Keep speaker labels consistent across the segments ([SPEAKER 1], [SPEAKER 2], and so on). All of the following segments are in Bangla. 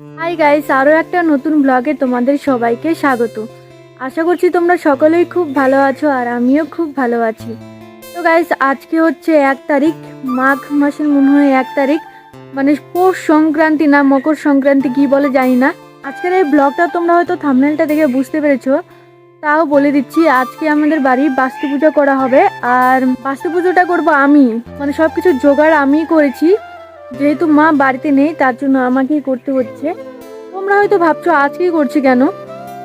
[SPEAKER 1] হাই গাইস আরও একটা নতুন ব্লগে তোমাদের সবাইকে স্বাগত। আশা করছি তোমরা সকলেই খুব ভালো আছো আর আমিও খুব ভালো আছি। তো গাইস আজকে হচ্ছে এক তারিখ, মাঘ মাসের মনে হয় এক তারিখ মানে পৌষ সংক্রান্তি না মকর সংক্রান্তি কি বলে জানি না। আজকের এই ব্লগটা তোমরা হয়তো থামনেলটা দেখে বুঝতে পেরেছ, তাও বলে দিচ্ছি, আজকে আমাদের বাড়ি বাস্তু পুজো করা হবে। আর বাস্তু পুজোটা করব আমি মানে সব কিছু জোগাড় আমিই করেছি। যেহেতু মা বাড়িতে নেই, তার জন্য আমাকেই করতে হচ্ছে। তোমরা হয়তো ভাবছ, আজকেই করছি কেন?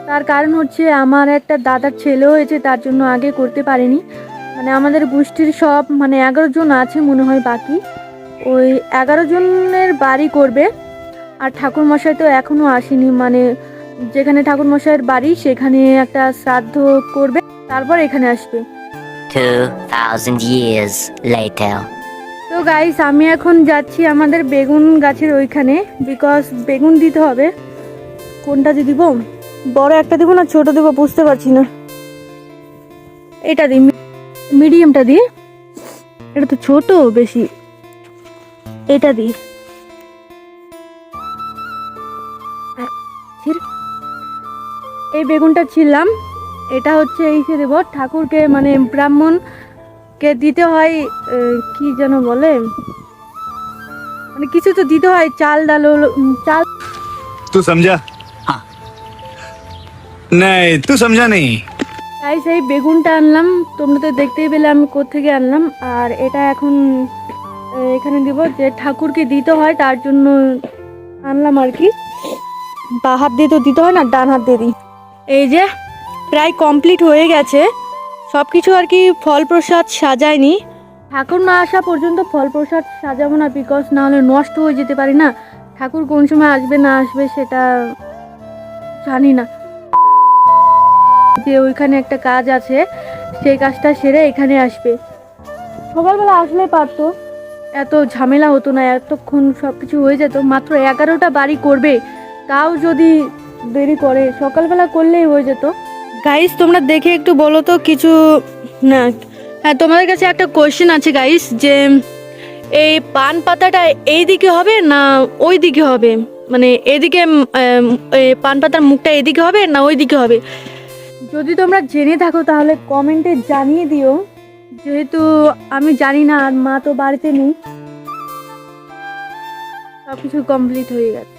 [SPEAKER 1] তার কারণ হচ্ছে, আমার একটা দাদার ছেলে হয়েছে, তার জন্য আগে করতে পারিনি। মানে আমাদের গোষ্ঠীর সব মানে এগারো জন আছে মনে হয় বাকি। ওই এগারো জনের বাড়ি করবে। আর ঠাকুর মশাই তো এখনও আসেনি মানে যেখানে ঠাকুর মশাইয়ের বাড়ি, সেখানে একটা শ্রাদ্ধ করবে, তারপর এখানে আসবে।
[SPEAKER 2] 2000 years later.
[SPEAKER 1] তো গাইস আমি এখন যাচ্ছি আমাদের বেগুন গাছের ওইখানে বিকজ বেগুন দিতে হবে। কোনটা যে দিব? বড় একটা দিব না ছোট দিব বুঝতে পারছি না। এটা দিই মিডিয়ামটা দিই। এটা তো ছোট বেশি। এটা দিই। এই বেগুনটা ছিললাম এটা হচ্ছে এইসে দেব, ঠাকুরকে মানে ব্রাহ্মণ কে দিতে হয় কি যেন বলে? মানে কিছু তো দিতে হয় চাল ডাল চাল।
[SPEAKER 3] তুই
[SPEAKER 2] সমঝা
[SPEAKER 3] নাই তুই সমঝা নেই
[SPEAKER 1] তাই সেই বেগুনটা আনলাম তোমরা তো দেখতেই পেলে আমি থেকে আনলাম আর এটা এখন এখানে দিব যে ঠাকুরকে দিতে হয় তার জন্য আনলাম আর কি। বা হাত দিয়ে তো দিতে হয় না ডান হাত দিয়ে দিই। এই যে প্রায় কমপ্লিট হয়ে গেছে। সব কিছু আর কি ফল প্রসাদ সাজায়নি। ঠাকুর না আসা পর্যন্ত ফল প্রসাদ সাজাবো না বিকজ না হলে নষ্ট হয়ে যেতে পারি না। ঠাকুর কোন সময় আসবে না আসবে সেটা জানি না। যে ওইখানে একটা কাজ আছে, সেই কাজটা সেরে এখানে আসবে। সকালবেলা আসলে পারতো। এত ঝামেলা হতো না, এতক্ষণ সব কিছু হয়ে যেত। মাত্র এগারোটা বাড়ি করবে, তাও যদি দেরি করে। সকালবেলা করলেই হয়ে যেত। গাইস তোমরা দেখে একটু বলো তো কিছু, না হ্যাঁ তোমাদের কাছে একটা কোয়েশ্চেন আছে গাইস যে এই পান পাতাটা এই দিকে হবে না ওই দিকে হবে? মানে এদিকে পান পাতার মুখটা এদিকে হবে না ওই দিকে হবে? যদি তোমরা জেনে থাকো তাহলে কমেন্টে জানিয়ে দিও। যেহেতু আমি জানি না আর মা তো বাড়িতে নেই সব কিছু কমপ্লিট হয়ে গেছে।